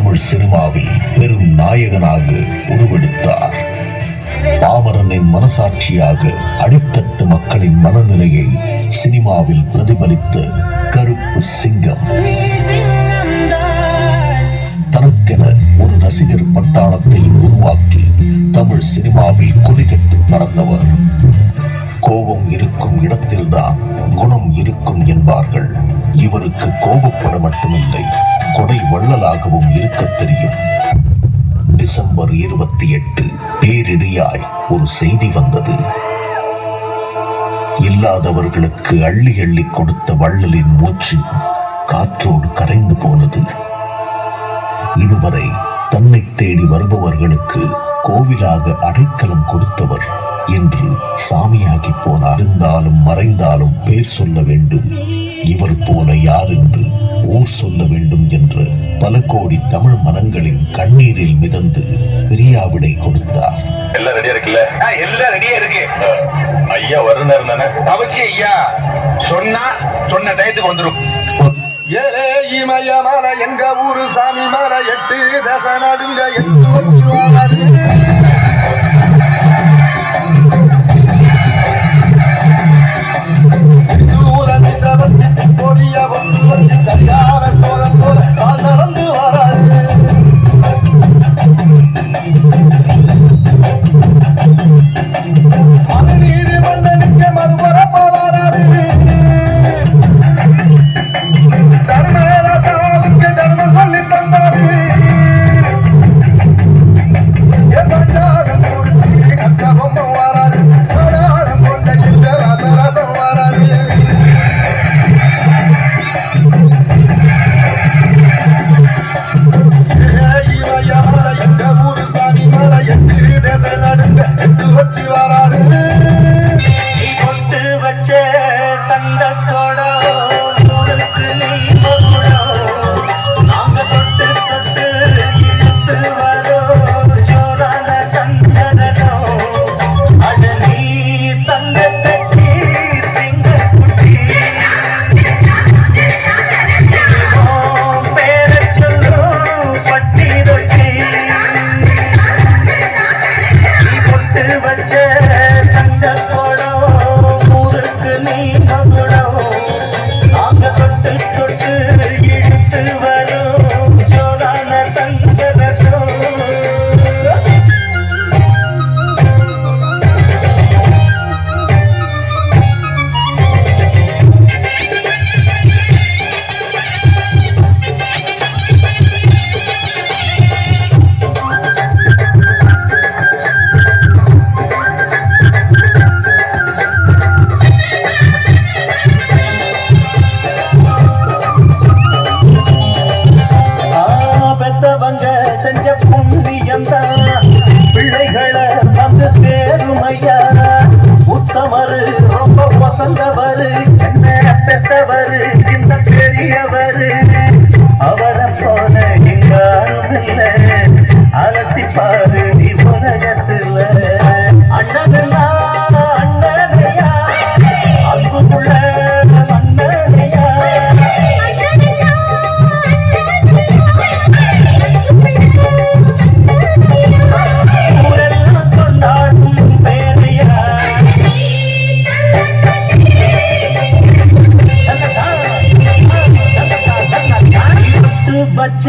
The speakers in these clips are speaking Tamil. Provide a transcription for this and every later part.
தமிழ் சினிமாவில் பெரும் நாயகனாக உருவெடுத்தார். பாமரனின் மனசாட்சியாக அடித்தட்டு மக்களின் மனநிலையை சினிமாவில் பிரதிபலித்த கருப்பு சிங்கம். தனக்கென ஒரு ரசிகர் பட்டாளத்தை உருவாக்கி தமிழ் சினிமாவில் கொடிகட்டு பறந்தவர். கோபம் இருக்கும் இடத்தில்தான் குணம் இருக்கும் என்பார்கள். இவருக்கு கோபப்பட மட்டுமில்லை கொடை வள்ளலாகவும் இருக்க தெரியும். டிசம்பர் இருபத்தி எட்டு பேரிடியாய் ஒரு செய்தி வந்தது. இல்லாதவர்களுக்கு அள்ளி அள்ளி கொடுத்த வள்ளலின் மூச்சு காற்றோடு கரைந்து போனது. இதுவரை தன்னை தேடி வருபவர்களுக்கு கோவிலாக அடைக்கலம் கொடுத்தவர் என்று சாமியாகி போனார் இருந்தாலும் மறைந்தாலும் பேர் சொல்ல வேண்டும். இவர் போல யார் என்று ஊர் சொல்ல வேண்டும் என்ற பல கோடி தமிழ் மனங்களின் கண்ணீரில் மிதந்து பிரியாவிடை கொடுத்தார். எல்லாம் ரெடியா இருக்குல்ல? ஆ, எல்லாம் ரெடியா இருக்கு. ஐயா வருணர் தானே? அவசியம் ஐயா சொன்னா சொன்ன டயத்துக்கு வந்துரும். ஏலே இமய மலை எங்க ஊரு சாமி மலை எட்டு தச நடுங்க எட்டு தந்த சேருமையா உத்தமரு ரொம்ப வசந்தவரு என்ன பெத்தவரு இந்த பெரியவரு. அவரை போல எங்காரும் இல்லை அலசி பாரு நீ உலகத்துல வச்ச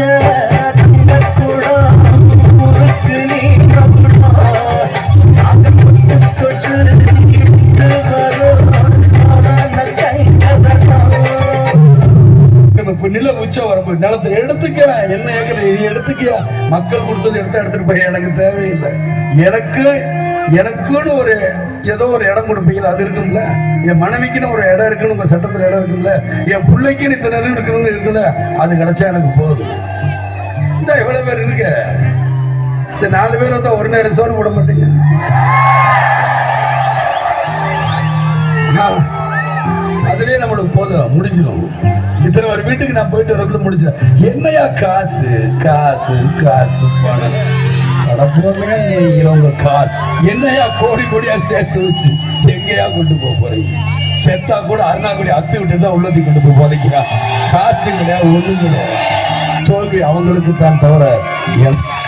ஊருக்கு நீ நில உச்சம் நிலத்தை எடுத்துக்க என்ன ஏக்கர் எடுத்துக்கியா? மக்கள் கொடுத்தது எடுத்து எடுத்துட்டு போய் எனக்கு தேவையில்லை. எனக்கு எனக்குன்னு ஒரு ஏதோ ஒரு இடம் கொடுப்பீங்களா? அது இருக்கும்ல? என் மனைவிக்குன்னு ஒரு இடம் இருக்குன்னு உங்க சட்டத்துல இடம் இருக்கும்ல? என் பிள்ளைக்குன்னு இத்தனை இடம் இருக்கணும்னு இருக்குல்ல அது கிடைச்சா எனக்கு போதும். இந்த எவ்வளவு பேர் இருக்கு. இந்த நாலு பேர் வந்தா ஒரு நேரம் சோறு போட மாட்டீங்க. ஆ. அதுலயே நம்மளுக்கு போதும். முடிஞ்சிடும் இத்தனை ஒரு வீட்டுக்கு நான் போயிட்டு வரக்குள்ள முடிச்சிடும் என்னையா காசு? காசு காசு பணம். கடப்போமே நீங்க காசு. என்னையா கோடி கோடியா சேர்த்து வச்சு எங்கேயா கொண்டு போக போறீங்க? செத்தா கூட அருணாக்குடி அத்து விட்டு தான் உள்ளத்தி கொண்டு போய் புதைக்கிறா. காசு கிடையாது ஒண்ணும் கிடையாது தோல்வி அவங்களுக்கு தான் தவிர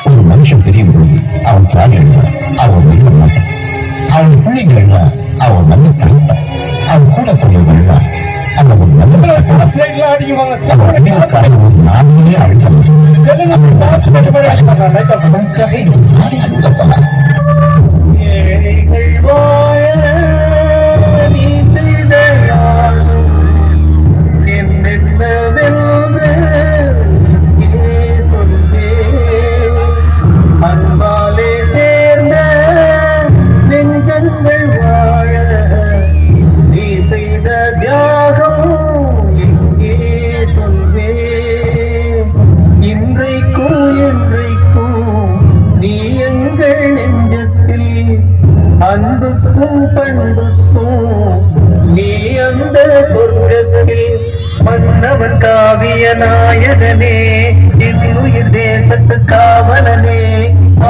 ஒரு மனுஷன் பெரிய பொழுது அவன் தாலி எழுதான் அவன் வெல்ல மாட்டான். அவன் பிள்ளைகள்னா அவன் நல்ல படிப்பான் அவன் கூட போயவர்கள்லாம் அவன் ஒரு நல்ல சட்டம் அவன் பிள்ளைகளுக்காக ஒரு நாளையே அன்புக்கும் பண்புக்கும் நீ அந்த சொர்க்கத்தில் மன்னவன் காவிய நாயகனே இன்னுயிர் தேசத்து காவலனே.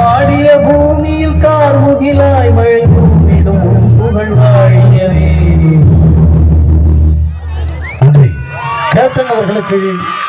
ஆடிய பூமியில் கார்முகிலாய் மழை பூமிடும் புகழ் வாழியவே. கேப்டன் அவர்களுக்கு